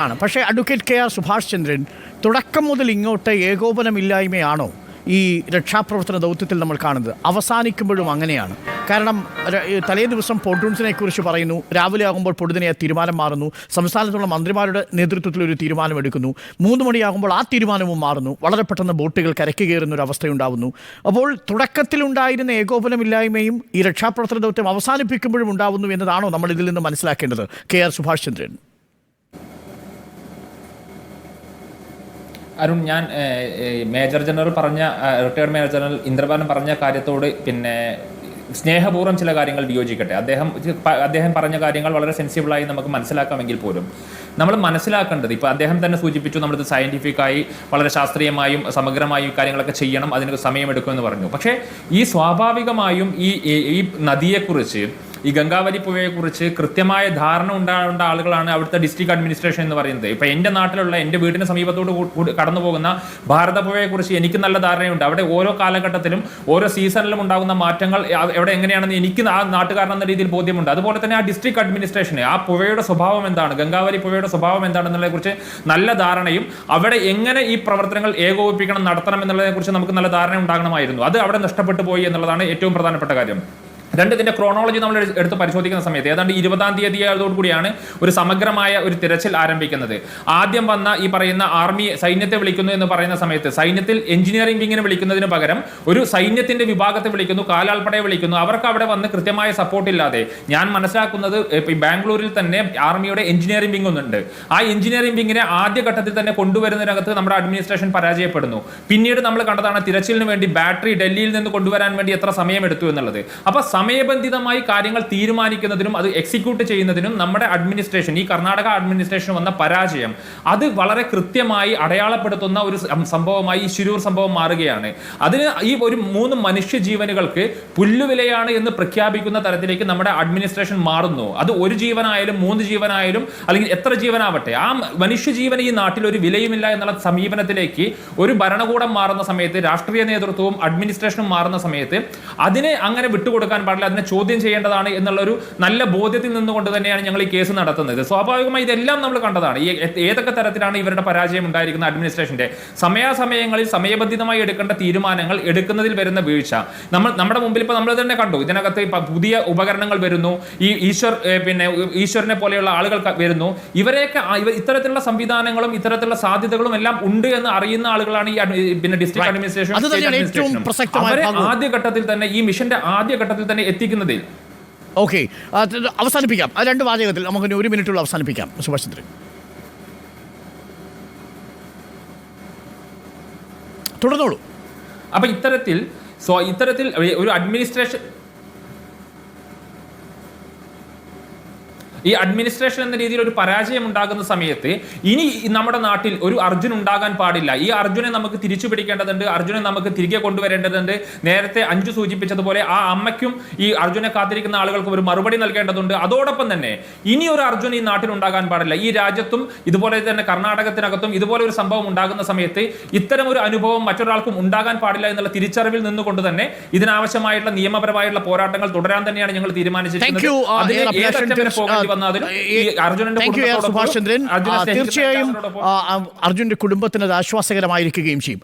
ആണ്. പക്ഷേ advocate K R Subhash Chandran തുടക്കം മുതൽ ഇങ്ങോട്ട് ഏകോപനമില്ലായ്മയാണോ ഈ രക്ഷാപ്രവർത്തന ദൗത്യത്തിൽ നമ്മൾ കാണുന്നത്? അവസാനിക്കുമ്പോഴും അങ്ങനെയാണ്. കാരണം തലേ ദിവസം പോട്ടൂൺസിനെ കുറിച്ച് പറയുന്നു. രാവിലെ ആകുമ്പോൾ പൊടുതിനെ ആ തീരുമാനം മാറുന്നു. സംസ്ഥാനത്തുള്ള മന്ത്രിമാരുടെ നേതൃത്വത്തിൽ ഒരു തീരുമാനമെടുക്കുന്നു മൂന്ന് മണിയാകുമ്പോൾ ആ തീരുമാനവും മാറുന്നു. വളരെ പെട്ടെന്ന് ബോട്ടുകൾ കരയ്ക്ക് കയറുന്ന ഒരു അവസ്ഥയുണ്ടാവുന്നു. അപ്പോൾ തുടക്കത്തിലുണ്ടായിരുന്ന ഏകോപനമില്ലായ്മയും ഈ രക്ഷാപ്രവർത്തന ദൗത്യം അവസാനിപ്പിക്കുമ്പോഴും ഉണ്ടാവുന്നു എന്നതാണോ നമ്മൾ ഇതിൽ നിന്ന് മനസ്സിലാക്കേണ്ടത്? K R Subhash Chandran. Arun ഞാൻ മേജർ ജനറൽ പറഞ്ഞ റിട്ടയർഡ് മേജർ ജനറൽ ഇന്ദ്രബാലൻ പറഞ്ഞ കാര്യത്തോട് പിന്നെ സ്നേഹപൂർവം ചില കാര്യങ്ങൾ വിയോജിക്കട്ടെ. അദ്ദേഹം അദ്ദേഹം പറഞ്ഞ കാര്യങ്ങൾ വളരെ സെൻസിബിളായി നമുക്ക് മനസ്സിലാക്കാമെങ്കിൽ പോലും. നമ്മൾ മനസ്സിലാക്കേണ്ടത് ഇപ്പോൾ അദ്ദേഹം തന്നെ സൂചിപ്പിച്ചു നമ്മളിത് സയന്റിഫിക്കായി വളരെ ശാസ്ത്രീയമായും സമഗ്രമായും കാര്യങ്ങളൊക്കെ ചെയ്യണം അതിന് സമയമെടുക്കുമെന്ന് പറഞ്ഞു. പക്ഷേ ഈ സ്വാഭാവികമായും ഈ- ഈ നദിയെക്കുറിച്ച് ഈ ഗംഗാവലി പുഴയെക്കുറിച്ച് കൃത്യമായ ധാരണ ഉണ്ടാകേണ്ട ആളുകളാണ് അവിടുത്തെ ഡിസ്ട്രിക്ട് അഡ്മിനിസ്ട്രേഷൻ എന്ന് പറയുന്നത്. ഇപ്പൊ എന്റെ നാട്ടിലുള്ള എന്റെ വീടിന് സമീപത്തോട് കടന്നു പോകുന്ന ഭാരതപ്പുഴയെക്കുറിച്ച് എനിക്ക് നല്ല ധാരണയുണ്ട്. അവിടെ ഓരോ കാലഘട്ടത്തിലും ഓരോ സീസണിലും ഉണ്ടാകുന്ന മാറ്റങ്ങൾ എവിടെ എങ്ങനെയാണെന്ന് എനിക്ക് ആ നാട്ടുകാരൻ എന്ന രീതിയിൽ ബോധ്യമുണ്ട്. അതുപോലെ തന്നെ ആ ഡിസ്ട്രിക്ട് അഡ്മിനിസ്ട്രേഷന് ആ പുഴയുടെ സ്വഭാവം എന്താണ്? ഗംഗാവലി പുഴയുടെ സ്വഭാവം എന്താണെന്നുള്ളതിനെ കുറിച്ച് നല്ല ധാരണയും അവിടെ എങ്ങനെ ഈ പ്രവർത്തനങ്ങൾ ഏകോപിപ്പിക്കണം നടത്തണം എന്നുള്ളതിനെ കുറിച്ച് നമുക്ക് നല്ല ധാരണ ഉണ്ടാകണമായിരുന്നു. അത് അവിടെ നഷ്ടപ്പെട്ടു പോയി എന്നുള്ളതാണ് ഏറ്റവും പ്രധാനപ്പെട്ട കാര്യം. രണ്ട് ഇതിന്റെ ക്രോണോളജി നമ്മൾ എടുത്ത് പരിശോധിക്കുന്ന സമയത്ത് ഏതാണ്ട് ഇരുപതാം തീയതി കൂടിയാണ് ഒരു സമഗ്രമായ ഒരു തിരച്ചിൽ ആരംഭിക്കുന്നത്. ആദ്യം വന്ന ഈ പറയുന്ന ആർമി സൈന്യത്തെ വിളിക്കുന്നു എന്ന് പറയുന്ന സമയത്ത് സൈന്യത്തിൽ എഞ്ചിനീയറിംഗ് വിങ്ങിനെ വിളിക്കുന്നതിന് പകരം ഒരു സൈന്യത്തിന്റെ വിഭാഗത്തെ വിളിക്കുന്നു കാലാൾപ്പടയെ വിളിക്കുന്നു. അവർക്ക് അവിടെ വന്ന് കൃത്യമായ സപ്പോർട്ട് ഇല്ലാതെ ഞാൻ മനസ്സിലാക്കുന്നത് ബാംഗ്ലൂരിൽ തന്നെ ആർമിയുടെ എഞ്ചിനീയറിംഗ് വിങ് ഒന്നുണ്ട്. ആ എഞ്ചിനീയറിംഗ് വിങ്ങിനെ ആദ്യഘട്ടത്തിൽ തന്നെ കൊണ്ടുവരുന്നതിനകത്ത് നമ്മുടെ അഡ്മിനിസ്ട്രേഷൻ പരാജയപ്പെടുന്നു. പിന്നീട് നമ്മൾ കണ്ടതാണ് തിരച്ചിലിന് വേണ്ടി ബാറ്ററി ഡൽഹിയിൽ നിന്ന് കൊണ്ടുവരാൻ വേണ്ടി എത്ര സമയം എടുത്തു എന്നുള്ളത്. അപ്പൊ സമയബന്ധിതമായി കാര്യങ്ങൾ തീരുമാനിക്കുന്നതിനും അത് എക്സിക്യൂട്ട് ചെയ്യുന്നതിനും നമ്മുടെ അഡ്മിനിസ്ട്രേഷൻ ഈ കർണാടക അഡ്മിനിസ്ട്രേഷൻ വന്ന പരാജയം അത് വളരെ കൃത്യമായി അടയാളപ്പെടുത്തുന്ന ഒരു സംഭവമായി ഈ ശിരൂർ സംഭവം മാറുകയാണ്. അതിന് ഈ ഒരു മൂന്ന് മനുഷ്യ ജീവനുകൾക്ക് പുല്ലുവിലയാണ് എന്ന് പ്രഖ്യാപിക്കുന്ന തരത്തിലേക്ക് നമ്മുടെ അഡ്മിനിസ്ട്രേഷൻ മാറുന്നു. അത് ഒരു ജീവനായാലും മൂന്ന് ജീവനായാലും അല്ലെങ്കിൽ എത്ര ജീവനാവട്ടെ ആ മനുഷ്യജീവന് ഈ നാട്ടിൽ ഒരു വിലയുമില്ല എന്നുള്ള സമീപനത്തിലേക്ക് ഒരു ഭരണകൂടം മാറുന്ന സമയത്ത് രാഷ്ട്രീയ നേതൃത്വവും അഡ്മിനിസ്ട്രേഷനും മാറുന്ന സമയത്ത് അതിനെ അങ്ങനെ വിട്ടുകൊടുക്കാൻ പാടില്ല അതിനെ ചോദ്യം ചെയ്യേണ്ടതാണ് എന്നുള്ള ഒരു നല്ല ബോധ്യത്തിൽ നിന്നുകൊണ്ട് തന്നെയാണ് ഞങ്ങൾ ഈ കേസ് നടത്തുന്നത്. സ്വാഭാവികമായി ഇതെല്ലാം നമ്മൾ കണ്ടതാണ്. ഈ ഏതൊക്കെ തരത്തിലാണ് ഇവരുടെ പരാജയം ഉണ്ടായിരിക്കുന്ന അഡ്മിനിസ്ട്രേഷന്റെ? സമയാസമയങ്ങളിൽ സമയബന്ധിതമായി എടുക്കേണ്ട തീരുമാനങ്ങൾ എടുക്കുന്നതിൽ വരുന്ന വീഴ്ച. നമ്മൾ നമ്മുടെ മുമ്പിൽ ഇപ്പോൾ നമ്മൾ തന്നെ കണ്ടു. ഇതിനകത്ത് ഇപ്പൊ പുതിയ ഉപകരണങ്ങൾ വരുന്നു. ഈ ഈശ്വർ പിന്നെ ഈശ്വരനെ പോലെയുള്ള ആളുകൾ വരുന്നു. ഇവരെയൊക്കെ ഇത്തരത്തിലുള്ള സംവിധാനങ്ങളും ഇത്തരത്തിലുള്ള സാധ്യതകളും എല്ലാം ഉണ്ട് എന്ന് അറിയുന്ന ആളുകളാണ് ഈ പിന്നെ ഡിസ്ട്രിക്ട് അഡ്മിനിസ്ട്രേഷൻ അവരെ ഭാഗവും. ആദ്യ ഘട്ടത്തിൽ തന്നെ ഈ മിഷന്റെ ആദ്യ ഘട്ടത്തിൽ തന്നെ എത്തിക്കുന്നതിൽ ഓക്കെ അവസാനിപ്പിക്കാം. ആ രണ്ട് വാചകത്തിൽ നമുക്ക് ഒരു മിനിറ്റുള്ള അവസാനിപ്പിക്കാം സുഭാഷ് ചന്ദ്രൻ തുടർന്നോളൂ. അപ്പൊ ഇത്തരത്തിൽ സോ ഇത്തരത്തിൽ ഒരു അഡ്മിനിസ്ട്രേഷൻ ഈ അഡ്മിനിസ്ട്രേഷൻ എന്ന രീതിയിൽ ഒരു പരാജയം ഉണ്ടാകുന്ന സമയത്ത് ഇനി നമ്മുടെ നാട്ടിൽ ഒരു അർജുൻ ഉണ്ടാകാൻ പാടില്ല. ഈ അർജുനെ നമുക്ക് തിരിച്ചു പിടിക്കേണ്ടതുണ്ട്. അർജുനെ നമുക്ക് തിരികെ കൊണ്ടുവരേണ്ടതുണ്ട്. നേരത്തെ അഞ്ചു സൂചിപ്പിച്ചതുപോലെ ആ അമ്മയ്ക്കും ഈ അർജുനെ കാത്തിരിക്കുന്ന ആളുകൾക്കും ഒരു മറുപടി നൽകേണ്ടതുണ്ട്. അതോടൊപ്പം തന്നെ ഇനി ഒരു അർജുൻ ഈ നാട്ടിൽ ഉണ്ടാകാൻ പാടില്ല. ഈ രാജ്യത്തും ഇതുപോലെ തന്നെ കർണാടകത്തിനകത്തും ഇതുപോലെ ഒരു സംഭവം ഉണ്ടാകുന്ന സമയത്ത് ഇത്തരം ഒരു അനുഭവം മറ്റൊരാൾക്കും ഉണ്ടാകാൻ പാടില്ല എന്നുള്ള തിരിച്ചറിവിൽ നിന്നുകൊണ്ട് തന്നെ ഇതിനാവശ്യമായിട്ടുള്ള നിയമപരമായിട്ടുള്ള പോരാട്ടങ്ങൾ തുടരാൻ തന്നെയാണ് ഞങ്ങൾ തീരുമാനിച്ചിരിക്കുന്നത്. യു അതിന് ഏതറ്റം പോകേണ്ടി അർജുനന്റെ സുഭാഷ് ചന്ദ്രൻ തീർച്ചയായും അർജുന്റെ കുടുംബത്തിന് അത് ആശ്വാസകരമായിരിക്കുകയും ചെയ്യും.